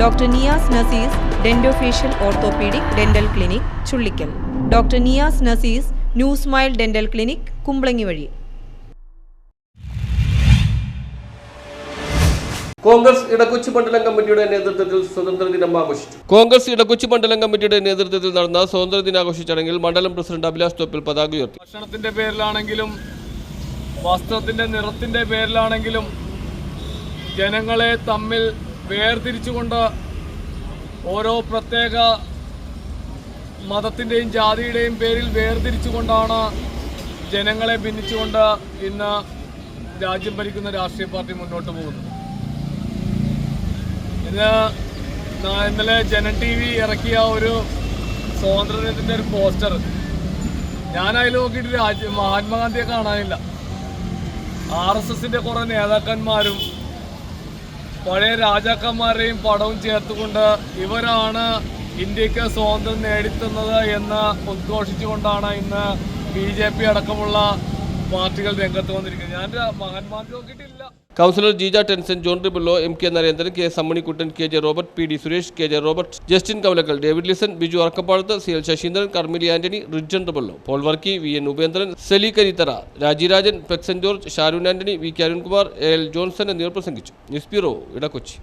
Doctor Niyas Nasees dentofacial orthopaedic dental clinic Chullikkal. Doctor Niyas Nasees new smile dental clinic Kumbalangi വഴി. കോൺഗ്രസ് ഇടക്കൊച്ചി മണ്ഡലം കമ്മിറ്റിയുടെ നേതൃത്വത്തിൽ സ്വതന്ത്ര ദിനം ആഘോഷിച്ചു. കോൺഗ്രസ് ഇടക്കൊച്ചി മണ്ഡലം കമ്മിറ്റിയുടെ നേതൃത്വത്തിൽ നടന്ന സ്വതന്ത്ര ദിനാഘോഷ ചടങ്ങിൽ മണ്ഡലം പ്രസിഡന്റ് അഭിലാഷ് തോപ്പിൽ പതാക ഉയർത്തി. ഭക്ഷണത്തിന്റെ പേരിലാണെങ്കിലും വസ്ത്രത്തിന്റെ നിറത്തിന്റെ പേരിലാണെങ്കിലും ജനങ്ങളെ തമ്മിൽ വേർതിരിച്ചുകൊണ്ട് ഓരോ പ്രത്യേക മതത്തിന്റെയും ജാതിയുടെയും പേരിൽ വേർതിരിച്ചുകൊണ്ടാണ് ജനങ്ങളെ ഭിന്നിച്ചുകൊണ്ട് ഇന്ന് രാജ്യം ഭരിക്കുന്ന രാഷ്ട്രീയ പാർട്ടി മുന്നോട്ട് പോകുന്നത്. ഇന്ന് ഇന്നലെ ജനൻ ടി വി ഇറക്കിയ ഒരു സ്വാതന്ത്ര്യത്തിന്റെ ഒരു പോസ്റ്റർ. ഞാൻ അതിൽ നോക്കിയിട്ട് രാജ്യ മഹാത്മാഗാന്ധിയെ കാണാനില്ല. ആർ എസ് എസിന്റെ കുറേ നേതാക്കന്മാരും പഴയ രാജാക്കന്മാരെയും പടവും ചേർത്തുകൊണ്ട് ഇവരാണ് ഇന്ത്യയ്ക്ക് സ്വാതന്ത്ര്യം നേടിത്തുന്നത് എന്ന് ഉദ്ഘോഷിച്ചുകൊണ്ടാണ് ഇന്ന് ബി ജെ പി അടക്കമുള്ള പാർട്ടികൾ രംഗത്ത് വന്നിരിക്കുന്നത്. ഞാൻ മഹാന്മാർ നോക്കിയിട്ടില്ല councillor Jeeja Tenson John Rebello M K Narendran K Sammanikuttan K J Robert P D Suresh K J Robert Justin Kavalakkal David Lisson Biju Arakkapadath C L Sasheendran Carmili Antony Rijan Rebello Paul Varkey V N Upendran Sely Karithara Rajirajan Pexon George Sharoon Antony V K Arunkumar A L Johnson എന്നിവർ പ്രസംഗിച്ചു. News bureau Edakochi